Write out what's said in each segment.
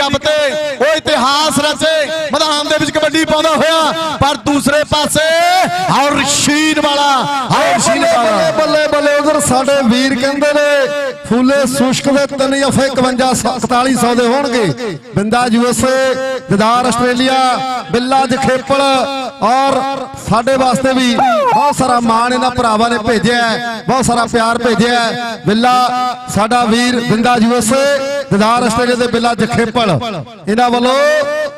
Cup ਤੇ। ਉਹ ਇਤਿਹਾਸ ਰਚੇ। ਮੈਦਾਨ ਦੇ ਵਿੱਚ ਕਬੱਡੀ ਪਾਉਂਦਾ ਹੋਇਆ। ਪਰ ਦੂਸਰੇ ਪਾਸੇ ਔਰ ਰਸ਼ੀਦ ਵਾਲਾ ਔਰ ਰਸ਼ੀਦ ਵਾਲਾ। ਬੱਲੇ ਬੱਲੇ ਉਧਰ ਸਾਡੇ ਵੀਰ ਕਹਿੰਦੇ ਨੇ ਫੁੱਲੇ ਸੁਸ਼ਕ ਦੇ ਤਿੰਨ ਜਫੇ 51 4100 ਦੇ ਹੋਣਗੇ। ਬਿੰਦਾ ਯੂਐਸਏ ਦਿਦਾਰ ਆਸਟ੍ਰੇਲੀਆ ਬਿੱਲਾ ਜਖੇਪਲ ਔਰ ਸਾਡੇ ਵਾਸਤੇ ਵੀ ਬਹੁਤ ਸਾਰਾ ਮਾਣ ਇਹਨਾਂ ਭਰਾਵਾਂ ਨੇ ਭੇਜਿਆ ਬਹੁਤ ਸਾਰਾ ਪਿਆਰ ਭੇਜਿਆ। ਬਿੱਲਾ ਸਾਡਾ ਵੀਰ ਬਿੰਦਾ ਯੂਐਸਏ ਦਿਦਾਰ ਆਸਟ੍ਰੇਲੀਆ ਦੇ ਬਿੱਲਾ ਜਖੇਪਲ ਇਹਨਾਂ ਵੱਲੋਂ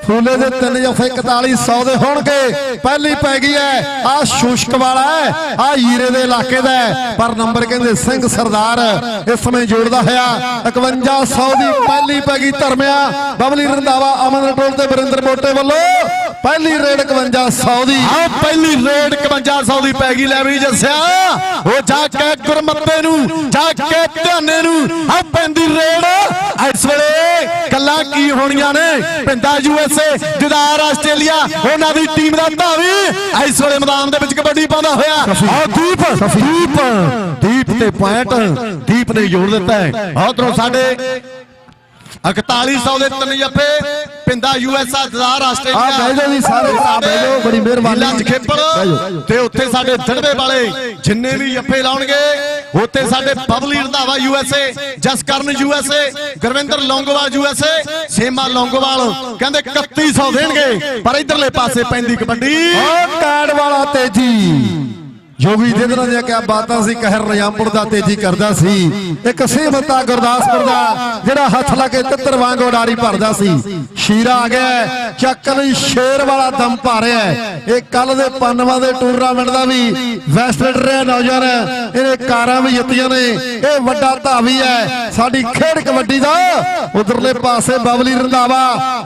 ਫੂਲੇ ਦੇ ਤਿੰਨ ਜਫੇ 4100 ਦੇ ਹੋਣਗੇ। ਪਹਿਲੀ ਪੈ ਗਈ ਹੈ ਆ ਸ਼ੁਸ਼ਕ ਵਾਲਾ ਹੈ ਆ ਹੀਰੇ ਦੇ ਇਲਾਕੇ ਦਾ ਪਰ ਨੰਬਰ ਕਹਿੰਦੇ ਸਿੰਘ ਸਰਦਾਰ, ਇਸ ਸਮੇਂ ਜੋੜਦਾ ਹੋਇਆ। 5100 ਦੀ ਪਹਿਲੀ ਪੈ ਗਈ ਧਰਮਿਆ। ਬਬਲੀ ਰੰਦਾਵਾ ਅਮਨ ਰਟੋਲ ਤੇ ਵਰਿੰਦਰ ਮੋਟੇ ਵੱਲੋਂ ਪਹਿਲੀ ਰੇਡ 5100 ਦੀ। ਆ ਪਹਿਲੀ ਰੇਡ 5100 ਦੀ ਪੈ ਗਈ, ਲੈ ਵੀ ਜੱਸਿਆ। ਉਹ ਜਾ ਕੇ ਗੁਰਮੱਤੇ ਨੂੰ, ਜਾ ਕੇ ਧਿਆਨੇ ਨੂੰ। ਆ ਪੈਂਦੀ ਰੇਡ। ਇਸ ਵੇਲੇ ਕੱਲਾ ਕੀ ਹੋਣੀਆਂ ਨੇ? ਪਿੰਦਾ ਯੂਐਸਏ ਜਦਾਰ ਆਸਟ੍ਰੇਲੀਆ ਉਹਨਾਂ ਦੀ ਟੀਮ ਦਾ ਧਾਵੀ। ਇਸ ਵੇਲੇ ਮੈਦਾਨ ਦੇ ਵਿੱਚ ਕਬੱਡੀ ਪਾਉਂਦਾ ਹੋਇਆ। ਆ ਦੀਪ ਦੀਪ ਦੀਪ ਤੇ ਪੁਆਇੰਟ। ਦੀਪ ਨੇ ਜੋੜ ਦਿੱਤਾ ਹੈ। ਉਧਰੋਂ ਸਾਡੇ 4100 ਦੇ ਤਿੰਨ ਜੱਫੇ ਪਿੰਦਾ ਯੂਐਸਏ ਜਦਾਰ ਆਸਟ੍ਰੇਲੀਆ। ਆ ਬਹਿ ਜਾਓ ਜੀ ਸਾਰੇ ਭਰਾ ਬਹਿ ਜਾਓ, ਬੜੀ ਮਿਹਰਬਾਨੀ। ਲੱਜ ਖੇਪਲ ਤੇ ਉੱਥੇ ਸਾਡੇ ਦੜਵੇ ਵਾਲੇ ਜਿੰਨੇ ਵੀ ਜੱਫੇ ਲਾਉਣਗੇ ਉੱਥੇ ਸਾਡੇ Babli Randhawa USA Jaskaran USA Gurwinder Longowal USA Sema Longowal ਕਹਿੰਦੇ 3100 ਦੇਣਗੇ ਪਰ ਇਧਰਲੇ ਪਾਸੇ ਪੈਂਦੀ ਕਬੱਡੀ। ਓ ਕਾੜ ਵਾਲਾ ਤੇਜੀ। ਜੋਗੀ ਜਿੰਦਰਾ ਦੀਆਂ ਕਿਆ ਬਾਤਾਂ ਸੀ, ਕਹਿਰ ਨਿਜ਼ਾਮਪੁਰ ਦਾ ਤੇਜੀ ਕਰਦਾ ਸੀ। ਇੱਕ ਸੇਵਤਾ ਗੁਰਦਾਸਪੁਰ ਦਾ, ਜਿਹੜਾ ਹੱਥ ਲਾ ਕੇ ਤਿੱਤਰ ਵਾਂਗ ਉਡਾਰੀ ਭਰਦਾ ਸੀ। ਸ਼ੀਰਾ ਆ ਗਿਆ, ਚੱਕ ਲਈ ਸ਼ੇਰ ਵਾਲਾ ਦਮ ਭਾਰਿਆ। ਇਹ ਕੱਲ ਦੇ ਪੰਨਵਾਂ ਦੇ ਟੂਰਨਾਮੈਂਟ ਦਾ ਵੀ ਵੈਸਟਡ ਰਿਹਾ ਨੌਜਵਾਨ। ਇਹਨੇ ਕਾਰਾਂ ਵੀ ਜਿੱਤੀਆਂ ਨੇ। ਇਹ ਵੱਡਾ ਧਾਵੀ ਹੈ। ਸਾਡੀ ਖੇਡ ਕਬੱਡੀ ਦਾ ਉਧਰਲੇ ਪਾਸੇ ਬਬਲੀ ਰੰਧਾਵਾ,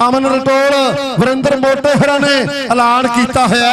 ਅਮਨ ਰਟੋਲ, ਵਰਿੰਦਰ ਮੋਟੇ ਹਰਾਂ ਨੇ ਐਲਾਨ ਕੀਤਾ ਹੋਇਆ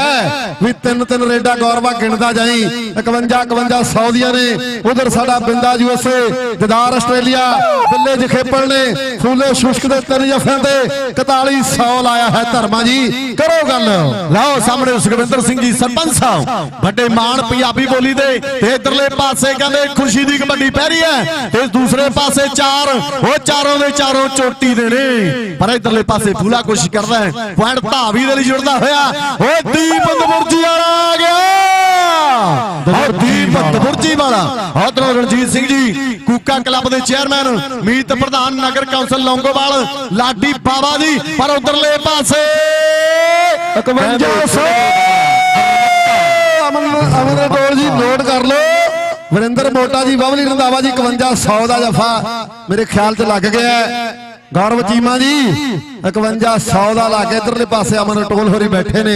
ਵੀ ਤਿੰਨ ਤਿੰਨ ਰੇਡਾ ਗੌਰਵਾ ਗਿਣਦਾ ਜਾਏ। ਜਾਈ 51 51 ਸੌਦੀਆਂ ਨੇ। ਉਧਰ ਸਾਡਾ ਬਿੰਦਾ ਯੂਐਸਏ ਦਿਦਾਰ ਆਸਟ੍ਰੇਲੀਆ, ਬਿੱਲੇ ਜਖੇਪਲ ਨੇ। ਫੂਲੇ ਸ਼ੁਸ਼ਕ ਦੇ ਤਿੰਨ ਜਫਿਆਂ ਤੇ 4100 ਲਾਇਆ ਹੈ ਧਰਮਾ ਜੀ। ਕਰੋ ਗੱਲ। ਲਓ ਸਾਹਮਣੇ ਸੁਖਵਿੰਦਰ ਸਿੰਘ ਜੀ, ਸਰਪੰਚ ਸਾਹਿਬ। ਵੱਡੇ ਮਾਣ ਪੰਜਾਬੀ ਬੋਲੀ ਦੇ। ਤੇ ਇਧਰਲੇ ਪਾਸੇ ਕਹਿੰਦੇ ਖੁਸ਼ੀ ਦੀ ਕਬੱਡੀ ਪੈ ਰਹੀ ਹੈ। ਤੇ ਦੂਸਰੇ ਪਾਸੇ ਚਾਰ, ਉਹ ਚਾਰੋਂ ਦੇ ਚਾਰੋਂ ਚੋਟੀ ਦੇ ਨੇ। ਪਰ ਇਧਰਲੇ ਪਾਸੇ ਫੂਲਾ ਕੋਸ਼ਿਸ਼ ਕਰਦਾ ਹੈ। ਪੁਆਇੰਟ ਧਾਵੀ ਦੇ ਲਈ ਜੁੜਦਾ ਹੋਇਆ। ਉਹ ਦੀਪ ਦਬੁਰਜੀ ਵਾਲਾ ਆ ਗਿਆ। ਓ ਦੀਪ ਦਬੁਰਜੀ ਵਾਲਾ ਉਧਰੋਂ ਰਣਜੀਤ ਸਿੰਘ ਜੀ ਕੂਕਾ ਕਲੱਬ ਦੇ ਚੇਅਰਮੈਨ ਮੀਤ ਪ੍ਰਧਾਨ ਨਗਰ ਕੌਂਸਲ ਲੌਂਗੋਵਾਲ ਲਾਡੀ ਜੀ ਪਰ ਉਧਰਲੇ ਪਾਸੇ 5100 ਅਮਨ ਅਮਨ ਟੋਲ ਜੀ ਨੋਟ ਕਰ ਲਓ। ਵਰਿੰਦਰ ਮੋਟਾ ਜੀ ਬਬਲੀ ਰੰਧਾਵਾ ਜੀ 5100 ਦਾ ਜਫਾ ਮੇਰੇ ਖਿਆਲ 'ਚ ਲੱਗ ਗਿਆ। ਗੌਰਵ ਚੀਮਾ ਜੀ 5100 ਦਾ ਲੱਗ ਗਿਆ ਇਧਰਲੇ ਪਾਸੇ ਅਮਨ ਟੋਲ ਹੋਰੀ ਬੈਠੇ ਨੇ।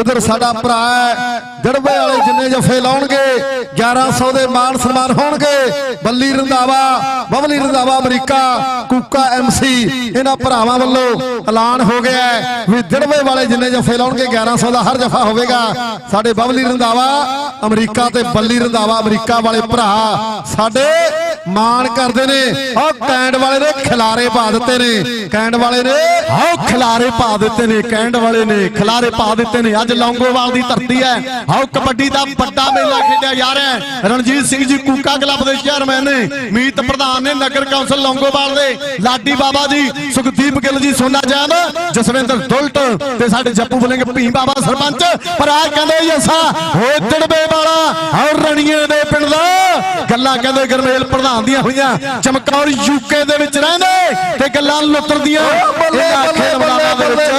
ਉਧਰ ਸਾਡਾ ਭਰਾ ਹੈ ਜੜਵੇ ਵਾਲੇ ਜਿੰਨੇ ਜਫੇ ਲਾਉਣਗੇ 1100 ਦੇ ਮਾਨ ਸਨਮਾਨ ਹੋਣਗੇ। ਬੱਲੀ ਰੰਧਾਵਾ ਬਬਲੀ ਰੰਧਾਵਾ ਅਮਰੀਕਾ ਕੁੱਕਾ ਐਮਸੀ ਇਹਨਾਂ ਭਰਾਵਾਂ ਵੱਲੋਂ ਐਲਾਨ ਹੋ ਗਿਆ ਵੀ ਜੜਵੇ ਵਾਲੇ ਜਿੰਨੇ ਜਫੇ ਲਾਉਣਗੇ 1100 ਦਾ ਹਰ ਜਫਾ ਹੋਵੇਗਾ। ਸਾਡੇ ਬਬਲੀ ਰੰਧਾਵਾ ਅਮਰੀਕਾ ਤੇ ਬੱਲੀ ਰੰਧਾਵਾ ਅਮਰੀਕਾ ਵਾਲੇ ਭਰਾ ਸਾਡੇ ਮਾਣ ਕਰਦੇ ਨੇ। ਉਹ ਕੈਂਡ ਵਾਲੇ ਨੇ ਖਿਲਾਰੇ ਪਾ ਦਿੱਤੇ ਨੇ। ਕੈਂਡ ਵਾਲੇ ਨੇ ਆਓ ਖਿਲਾਰੇ ਪਾ ਦਿੱਤੇ ਨੇ। ਕਹਿਣ ਵਾਲੇ ਨੇ ਖਿਲਾਰੇ ਪਾ ਦਿੱਤੇ ਨੇ। ਅੱਜ ਲੌਂਗੋਵਾਲ ਦੀ ਧਰਤੀ ਹੈ। ਆਓ ਕਬੱਡੀ ਦਾ ਵੱਡਾ ਮੇਲਾ ਖੇਡਿਆ ਜਾ ਰਿਹਾ ਹੈ। ਰਣਜੀਤ ਸਿੰਘ ਜੀ ਕੂਕਾ ਕਲੱਬ ਦੇ ਚੇਅਰਮੈਨ ਨੇ, ਮੀਤ ਪ੍ਰਧਾਨ ਨੇ ਨਗਰ ਕੌਂਸਲ ਲੌਂਗੋਵਾਲ ਦੇ। ਲਾਡੀ ਬਾਬਾ ਜੀ, ਸੁਖਦੀਪ ਗਿੱਲ ਜੀ, ਸੋਨਾ ਜੈਨ, ਜਸਵਿੰਦਰ ਦੁਲਟ ਤੇ ਸਾਡੇ ਜੱਪੂ ਬੁਲੇਂਗੇ ਭੀਮ ਬਾਬਾ ਸਰਪੰਚ। ਪਰ ਆ ਕਹਿੰਦੇ ਯਸਾ ਹੋਏ ਦਿੜਬੇ ਵਾਲਾ ਔਰ ਰਣੀਏ ਦੇ ਪਿੰਡ ਦਾ। ਗੱਲਾਂ ਕਹਿੰਦੇ ਗਰਮੇਲ ਪ੍ਰਧਾਨ ਦੀਆਂ ਹੋਈਆਂ। ਚਮਕੌਰ ਯੂਕੇ ਦੇ ਵਿੱਚ ਰਹਿੰਦੇ ਤੇ ਗੱਲਾਂ ਲੁੱਤਰਦੀਆਂ ਇਹਨਾਂ ਖੇਡ ਮੈਦਾਨਾਂ ਦੇ ਵਿੱਚ।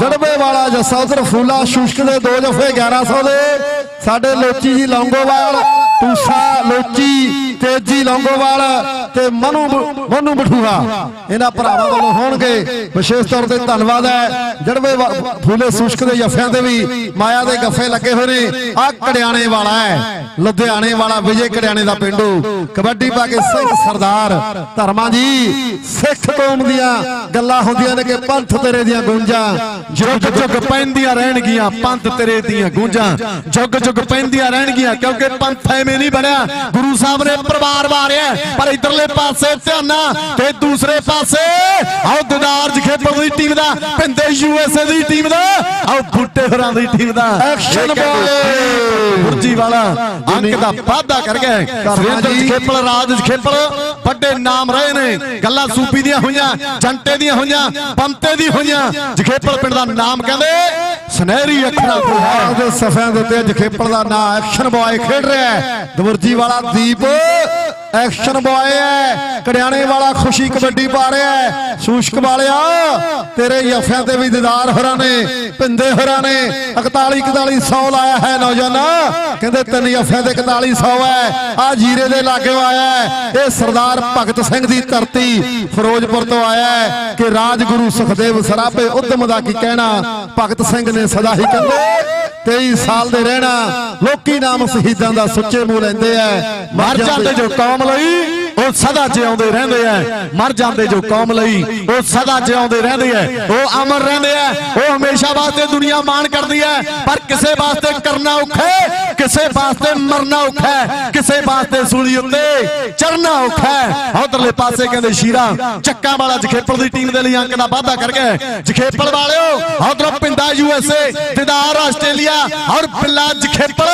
ਜੜਬੇ ਵਾਲਾ ਜੱਸਾ ਉਧਰ ਫੂਲਾ ਸ਼ੁਸ਼ਕ ਦੇ ਦੋ ਜਫੇ 1100 ਦੇ। ਸਾਡੇ ਲੋਚੀ ਜੀ ਲੌਂਗੋਵਾਲ ਟੂਸਾ ਲੋਚੀ ਤੇਜੀ ਲੌਂਗੋਵਾਲ ਤੇ ਮਨੂ ਮਨੂ ਬਠੂਆ ਇਹਨਾਂ ਭਰਾਵਾਂ ਵੱਲੋਂ ਹੋਣਗੇ। ਵਿਸ਼ੇਸ਼ ਤੌਰ ਤੇ ਧੰਨਵਾਦ ਹੈ। ਜੜਵੇ ਵਾ- ਫੂਲੇ ਸ਼ੁਸ਼ਕ ਦੇ ਜਫਿਆਂ ਤੇ ਵੀ ਮਾਇਆ ਦੇ ਗੱਫੇ ਲੱਗੇ ਹੋਏ ਨੇ। ਆ ਕੜਿਆਣੇ ਵਾਲਾ ਹੈ। ਲੁਧਿਆਣੇ ਵਾਲਾ ਵਿਜੇ ਕੜਿਆਣੇ ਦਾ ਪਿੰਡੂ। ਕਬੱਡੀ ਪਾ ਕੇ ਸਿੰਘ ਸਰਦਾਰ। ਧਰਮਾਂ ਜੀ, ਸਿੱਖ ਕੌਮ ਦੀਆਂ ਗੱਲਾਂ ਹੁੰਦੀਆਂ ਨੇ ਕਿ ਪੰਥ ਤੇਰੇ ਦੀਆਂ ਗੂੰਜਾਂ, ਜੁਗ ਜੁਗ ਪੈਂਦੀਆਂ ਰਹਿਣਗੀਆਂ, ਪੰਥ ਤੇਰੇ ਦੀਆਂ ਗੂੰਜਾਂ, ਜੁਗ ਜੁਗ ਪੈਂਦੀਆਂ ਰਹਿਣਗੀਆਂ, ਕਿਉਂਕਿ ਪੰਥ ਐਵੇਂ ਨਹੀਂ ਬਣਿਆ। ਗੁਰੂ ਸਾਹਿਬ ਨੇ ਪਰਿਵਾਰ ਵਾਰਿਆ, ਪਰ ਇਧਰਲੇ ਪਾਸੇ ਧਿਆਨਾ ਤੇ ਦੂਸਰੇ ਪਾਸੇ। ਆਓ ਦਿਦਾਰ ਜਖੇਪਰ ਦੀ ਟੀਮ ਦਾ ਭਿੰਦੇ ਯੂਐਸਏ ਦੀ ਟੀਮ ਦਾ ਆਓ ਬੁੱਟੇ ਹੋਰਾਂ ਦੀ ਟੀਮ ਦਾ। ਕਹਿੰਦੇ ball! ਗੁਰਜੀ ਵਾਲਾ ਅੰਕ ਦਾ ਵਾਧਾ ਕਰ ਗਏ ਸੁਰਿੰਦਰ। ਜਖੇਪਲ ਰਾਜ ਜਖੇਪਲ ਵੱਡੇ ਨਾਮ ਰਹੇ ਨੇ। ਗੱਲਾਂ ਸੂਬੀ ਦੀਆਂ ਹੋਈਆਂ ਜੰਟੇ ਦੀਆਂ ਹੋਈਆਂ ਪੰਤੇ ਦੀ ਹੋਈਆਂ। ਜਖੇਪਲ ਪਿੰਡ ਦਾ ਨਾਮ ਕਹਿੰਦੇ ਸੁਨਹਿਰੀ ਅੱਖਰਾਂ ਤੋਂ ਹੈ। ਉਹਦੇ ਸਫਿਆਂ ਦੇ ਉੱਤੇ ਜਖੇਪਲ ਦਾ ਨਾਂ ਐਕਸ਼ਨ ਬॉय ਖੇਡ ਰਿਹਾ ਹੈ। ਦਵਰਜੀ ਵਾਲਾ ਦੀਪ ਐਕਸ਼ਨ ਬੁਆਏ ਹੈ ਕੜਿਆਣੇ ਵਾਲਾ ਖੁਸ਼ੀ ਕਬੱਡੀ ਪਾ ਰਿਹਾ ਹੈ ਸ਼ੂਸ਼ਕ ਵਾਲਿਆ, ਤੇਰੇ ਯਫਿਆਂ ਤੇ ਵੀ ਦੀਦਾਰ ਹੋਰਾਂ ਨੇ, ਪਿੰਦੇ ਹੋਰਾਂ ਨੇ। 41 41 100 ਲਾਇਆ ਹੈ ਨੌਜਵਾਨਾ। ਕਹਿੰਦੇ ਤਿੰਨ ਯਫਿਆਂ ਤੇ 41 100 ਹੈ ਆ ਜੀਰੇ ਦੇ ਲਾਗੇ ਆਇਆ ਇਹ ਸਰਦਾਰ ਭਗਤ ਸਿੰਘ ਦੀ ਧਰਤੀ ਫਿਰੋਜ਼ਪੁਰ ਤੋਂ ਆਇਆ ਕਿ ਰਾਜਗੁਰੂ ਸੁਖਦੇਵ ਸਰਾਭੇ ਉਦਮ ਦਾ ਕੀ ਕਹਿਣਾ। ਭਗਤ ਸਿੰਘ ਨੇ ਸਦਾ ਹੀ ਕਹਿੰਦੇ 23 ਸਾਲ ਦੇ ਰਹਿਣਾ, ਲੋਕੀ ਨਾਮ ਸ਼ਹੀਦਾਂ ਦਾ ਸੁੱਚੇ ਮੂੰਹ ਲੈਂਦੇ ਐ। ਮਰ ਜਾਂਦੇ ਜੋ ਕੌਮ ਲਈ, ਉਹ ਸਦਾ ਜਿਉਂਦੇ ਰਹਿੰਦੇ ਐ। ਮਰ ਜਾਂਦੇ ਜੋ ਕੌਮ ਲਈ, ਉਹ ਸਦਾ ਜਿਉਂਦੇ ਰਹਿੰਦੇ ਐ। ਉਹ ਅਮਰ ਰਹਿੰਦੇ ਐ। ਉਹ ਹਮੇਸ਼ਾ ਵਾਸਤੇ ਦੁਨੀਆ ਮਾਣ ਕਰਦੀ ਐ। ਪਰ ਕਿਸੇ ਵਾਸਤੇ ਕਰਨਾ ਔਖਾ ਕਿਸੇ ਵਾਸਤੇ ਮਰਨਾ ਔਖਾ ਹੈ, ਕਿਸੇ ਵਾਸਤੇ ਸੂਲੀ ਉੱਤੇ ਚੜਨਾ ਔਖਾ ਹੈ। ਉਧਰਲੇ ਪਾਸੇ ਕਹਿੰਦੇ ਸ਼ੀਰਾ ਚੱਕਾ ਵਾਲਾ ਜਖੇਪੜ ਦੀ ਟੀਮ ਦੇ ਲਈ ਅੰਕ ਦਾ ਵਾਅਦਾ ਕਰ ਗਏ ਜਖੇਪਲ ਵਾਲਿਓ ਉਧਰੋਂ ਪਿੰਡਾ ਯੂਐਸਏ ਦਿਦਾਰ ਆਸਟ੍ਰੇਲੀਆ ਔਰ ਬਿੱਲਾ ਜਖੇਪੜ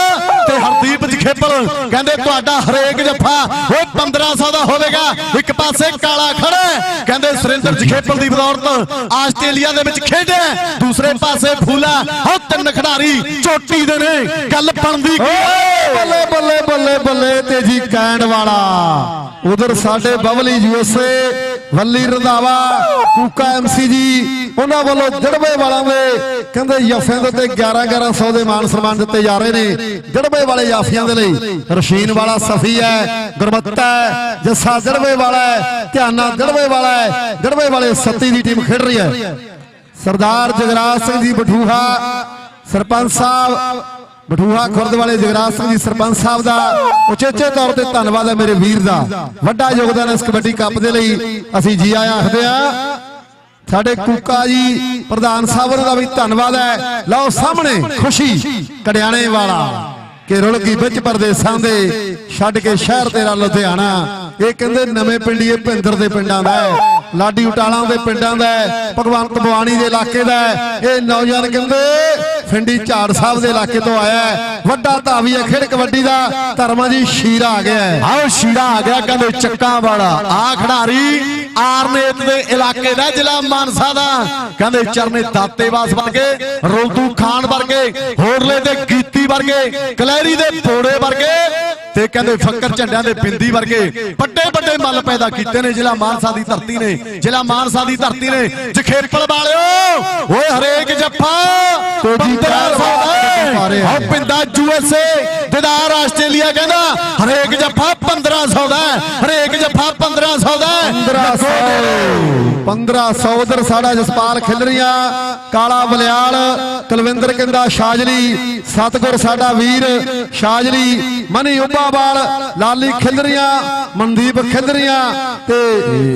ਤੇ ਹਰਦੀਪ ਜਖੇਪੜ ਕਹਿੰਦੇ ਤੁਹਾਡਾ ਹਰੇਕ ਜੱਫਾ ਉਹ 1500 ਦਾ ਹੋਵੇਗਾ ਇੱਕ ਪਾਸੇ ਕਾਲਾ ਖੜਾ ਹੈ। ਕਹਿੰਦੇ ਸੁਰਿੰਦਰ ਜਖੇਪਲ ਦੀ ਬਦੌਲਤ ਆਸਟ੍ਰੇਲੀਆ ਦੇ ਵਿੱਚ ਖੇਡਿਆ ਦੂਸਰੇ ਪਾਸੇ ਫੂਲਾ ਉਹ ਤਿੰਨ ਖਿਡਾਰੀ ਚੋਟੀ ਦੇ ਨੇ। ਗੱਲ ਬਣਦੀ ਕੀ ਹੈ? ਬੱਲੇ ਬੱਲੇ ਬੱਲੇ ਬੱਲੇ ਤੇਜੀ ਕੈਂਡ ਵਾਲਾ। ਉਧਰ ਸਾਡੇ ਬਵਲੀ ਯੂਐਸਏ ਵੱਲੀ ਰੰਧਾਵਾ ਕੂਕਾ ਐਮਸੀ ਜੀ ਉਹਨਾਂ ਵੱਲੋਂ ਜੜਵੇ ਵਾਲਾਂ ਦੇ ਕਹਿੰਦੇ ਯਫਿਆਂ ਦੇ ਉੱਤੇ 11 1100 ਦੇ ਮਾਨ ਸਨਮਾਨ ਦਿੱਤੇ ਜਾ ਰਹੇ ਨੇ। ਜੜਵੇ ਵਾਲੇ ਯਾਫੀਆਂ ਦੇ ਲਈ ਰਸ਼ੀਨ ਵਾਲਾ ਸਫੀ ਹੈ ਗੁਰਮੱਤਾ ਹੈ ਜੱਸਾ ਜੜਵੇ ਵਾਲਾ ਹੈ, ਧਿਆਨਾ ਜੜਵੇ ਵਾਲਾ ਹੈ ਜੜਵੇ ਵਾਲੇ ਸੱਤੀ ਦੀ ਟੀਮ ਖੇਡ ਰਹੀ ਹੈ। ਸਰਦਾਰ ਜਗਰਾਜ ਸਿੰਘ ਜੀ ਬਠੂਹਾ, ਸਰਪੰਚ ਸਾਹਿਬ, ਬਠੂਹਾ ਖੁਰਦ ਵਾਲੇ ਜਗਰਾਜ ਸਿੰਘ ਜੀ ਸਰਪੰਚ ਸਾਹਿਬ ਦਾ ਉਚੇਚੇ ਤੌਰ ਤੇ ਧੰਨਵਾਦ ਹੈ ਮੇਰੇ ਵੀਰ ਦਾ। ਵੱਡਾ ਯੋਗਦਾਨ ਇਸ ਕਬੱਡੀ ਕੱਪ ਦੇ ਲਈ ਅਸੀਂ ਜੀ ਆਇਆਂ ਆਖਦੇ ਆ ਸਾਡੇ ਕੂਕਾ ਜੀ, ਪ੍ਰਧਾਨ ਸਾਹਿਬ ਦਾ ਵੀ ਧੰਨਵਾਦ ਹੈ। ਲਓ ਸਾਹਮਣੇ ਖੁਸ਼ੀ ਕੜਿਆਣੇ ਵਾਲਾ। ਕਿ ਰੁਲ ਗਈ ਵਿੱਚ ਪਰਦੇਸਾਂ ਦੇ ਛੱਡ ਕੇ ਸ਼ਹਿਰ ਤੇਰਾ ਲੁਧਿਆਣਾ। ਇਹ ਕਹਿੰਦੇ ਨਵੇਂ ਪਿੰਡੀਏ ਭਿੰਦਰ ਦੇ ਪਿੰਡਾਂ ਦਾ ਹੈ। ਲਾਡੀ ਉਟਾਲਾਂ ਦੇ ਪਿੰਡਾਂ ਦਾ ਭਗਵੰਤ ਬਵਾਨੀ ਦੇ ਇਲਾਕੇ ਦਾ ਇਹ ਨੌਜਵਾਨ ਕਹਿੰਦੇ, ਫਿੰਡੀ ਝਾੜ ਸਾਹਿਬ ਦੇ ਇਲਾਕੇ ਤੋਂ ਆਇਆ ਵੱਡਾ ਧਾਵੀ ਹੈ, ਖੇਡ ਕਬੱਡੀ ਦਾ। ਧਰਮਾ ਜੀ ਸ਼ੀਰਾ ਆ ਗਿਆ ਆਓ ਸ਼ੀਰਾ ਆ ਗਿਆ ਕਹਿੰਦੇ ਚੱਕਾਂ ਵਾਲਾ। ਆ ਖਿਡਾਰੀ ਆਰਨੇਤ ਦੇ ਇਲਾਕੇ ਦਾ, ਜ਼ਿਲ੍ਹਾ ਮਾਨਸਾ ਦਾ। ਕਹਿੰਦੇ ਚਰਨੇ ਦਾਤੇਵਾਸ ਵਰਗੇ ਰੋਲਦੂ ਖਾਨ ਵਰਗੇ, ਹੋਰਲੇ ਦੇ ਗੀਤੀ ਵਰਗੇ ਕਲੈਰੀ ਦੇ ਪੋੜੇ ਵਰਗੇ। ਤੇ ਕਹਿੰਦੇ ਫੱਕਰ ਝੰਡਿਆਂ ਦੇ ਬਿੰਦੀ ਵਰਗੇ ਵੱਡੇ ਵੱਡੇ ਮੱਲ ਪੈਦਾ ਕੀਤੇ ਨੇ ਜ਼ਿਲ੍ਹਾ ਮਾਨਸਾ ਦੀ ਧਰਤੀ ਨੇ ਜ਼ਿਲ੍ਹਾ ਮਾਨਸਾ ਦੀ ਧਰਤੀ ਨੇ ਜਖੇਪਲ ਵਾਲਿਓ ਓਏ ਹਰੇਕ ਜੱਫਾ ਤੋਜੀ ਪੰਦਰਾਂ ਸੌ ਪਾ ਰਹੇ ਦਾ ਆ। ਆਓ ਪਿੰਡਾ ਯੂਐਸਏ ਦਿਦਾਰ ਆਸਟ੍ਰੇਲੀਆ ਕਹਿੰਦਾ ਹਰੇਕ ਜੱਫਾ 1500 ਦਾ ਹੈ, ਹਰੇਕ ਜੱਫਾ 1500 ਦਾ ਹੈ। 1500 1500 ਉਧਰ ਸਾਡਾ ਜਸਪਾਲ ਖਿਲਰੀਆਂ ਕਾਲਾ ਬਲਿਆਲ ਕੁਲਵਿੰਦਰ ਕਹਿੰਦਾ ਸ਼ਾਜਲੀ ਸਤਗੁਰ ਸਾਡਾ ਵੀਰ ਸ਼ਾਜਲੀ ਮਨੀ ਉੱਬਾਵਾਲ ਲਾਲੀ ਖਿਲਰੀਆਂ ਮਨਦੀਪ ਖਿਲਰੀਆਂ ਤੇ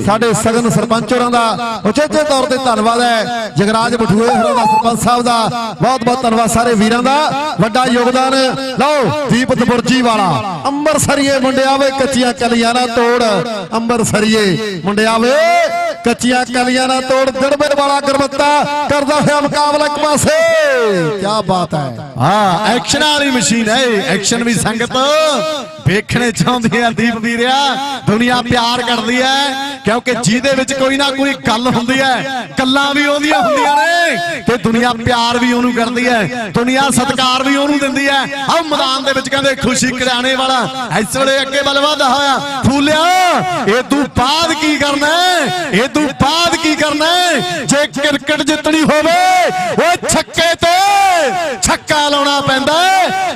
ਸਾਡੇ ਸਗਨ ਸਰਪੰਚ ਹੋਰਾਂ ਦਾ ਉਚੇਚੇ ਤੌਰ ਤੇ ਧੰਨਵਾਦ ਹੈ। ਜਗਰਾਜ ਬਠੂਏ ਹੋਰਾਂ ਦਾ ਸਰਪੰਚ ਸਾਹਿਬ ਦਾ ਬਹੁਤ ਬਹੁਤ ਧੰਨਵਾਦ ਸਾਰੇ ਵੀਰਾਂ ਦਾ। ਵੱਡਾ ਯੋਗਦਾਨ। ਲਓ ਦੀਪਤ ਬੁਰਜੀ ਵਾਲਾ। ਅੰਮ੍ਰਿਤਸਰੀਏ ਮੁੰਡਿਆ ਵੇ ਕੱਚੀਆਂ ਕਲੀਆਂ ਨਾ ਤੋੜ। ਅੰਮ੍ਰਿਤਸਰੀਏ ਮੁੰਡਿਆ ਵੇ ਕੱਚੀਆਂ ਕਲੀਆਂ ਨਾ ਤੋੜ। ਦੜਬੇ ਵਾਲਾ ਗੁਰਮੱਤਾ ਕਰਦਾ ਹੋਇਆ ਮੁਕਾਬਲਾ ਇੱਕ ਪਾਸੇ। ਕੀ ਬਾਤ ਹੈ। ਹਾਂ ਐਕਸ਼ਨ ਵਾਲੀ ਮਸ਼ੀਨ ਹੈ ਐਕਸ਼ਨ ਵੀ ਸੰਗਤ ਵੇਖਣੇ ਚਾਹੁੰਦੀ ਆ ਦੀਪ ਵੀਰਿਆ। ਦੁਨੀਆ ਪਿਆਰ ਕਰਦੀ ਹੈ, ਕਿਉਂਕਿ ਜਿਹਦੇ ਵਿੱਚ ਕੋਈ ਨਾ ਕੋਈ ਗੱਲ ਹੁੰਦੀ ਹੈ, ਗੱਲਾਂ ਵੀ ਉਹਦੀਆਂ ਹੁੰਦੀਆਂ ਨੇ ਤੇ ਦੁਨੀਆ ਪਿਆਰ ਵੀ ਉਹਨੂੰ ਕਰਦੀ ਹੈ, ਦੁਨੀਆ ਸਤਿਕਾਰ ਵੀ ਉਹਨੂੰ ਦਿੰਦੀ ਹੈ। ਆਹ ਮੈਦਾਨ ਦੇ ਵਿੱਚ ਕਹਿੰਦੇ ਖੁਸ਼ੀ ਕਰਾਣੇ ਵਾਲਾ, ਇਸ ਵੇਲੇ ਅੱਗੇ ਵੱਲ ਵਧਦਾ ਹੋਇਆ। ਫੂਲਿਆ ਇਹ ਤੂੰ ਬਾਅਦ ਕੀ ਕਰਨਾ ਇਹ ਤੂੰ ਬਾਅਦ ਕੀ ਕਰਨਾ ਜੇ ਕ੍ਰਿਕਟ ਜਿੱਤਣੀ ਹੋਵੇ, ਉਹ ਛੱਕੇ ਤੋਂ ਛੱਕਾ ਪੈਂਦਾ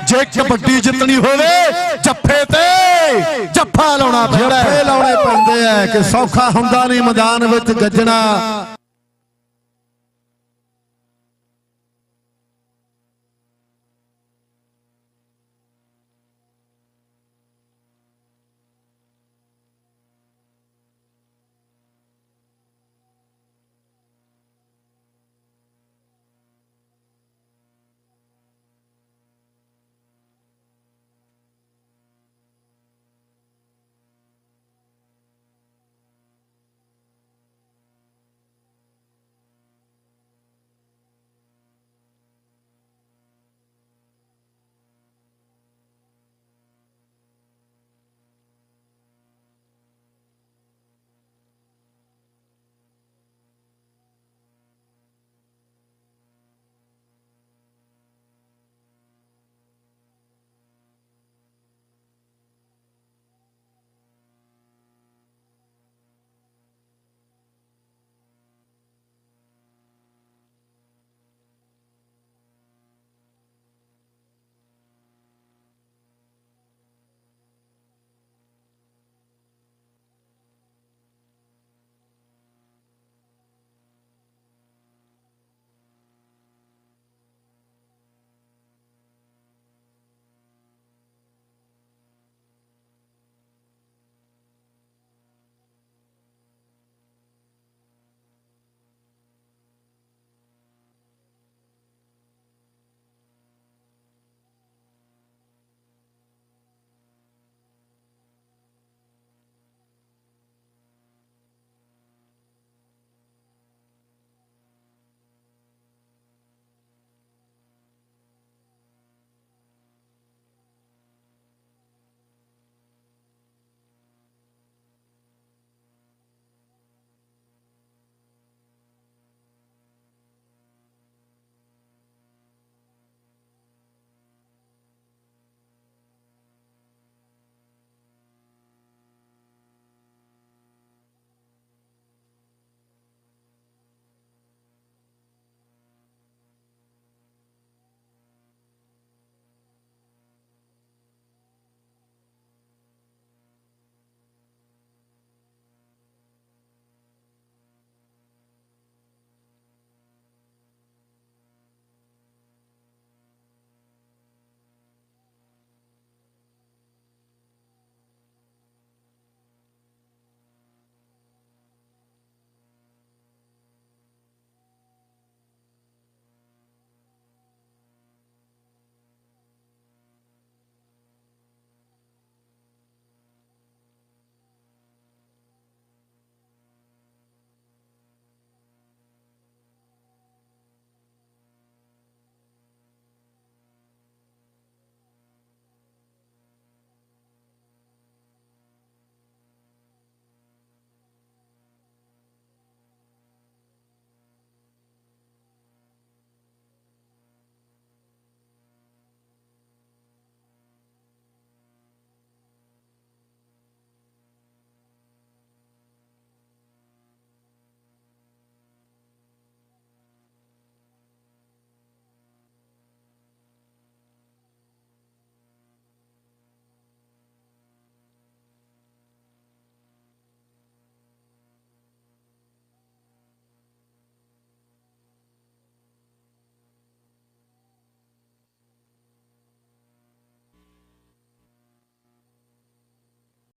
ਜੇ ਕਬੱਡੀ ਜਿੱਤਣੀ ਹੋਵੇ, ਜੱਫੇ ਤੇ ਜੱਫਾ ਲਾਉਣਾ ਪੈਂਦਾ ਜੱਫੇ ਲਾਉਣੇ ਪੈਂਦੇ ਆ ਕਿ ਸੌਖਾ ਹੁੰਦਾ ਨਹੀਂ ਮੈਦਾਨ ਵਿੱਚ ਗੱਜਣਾ।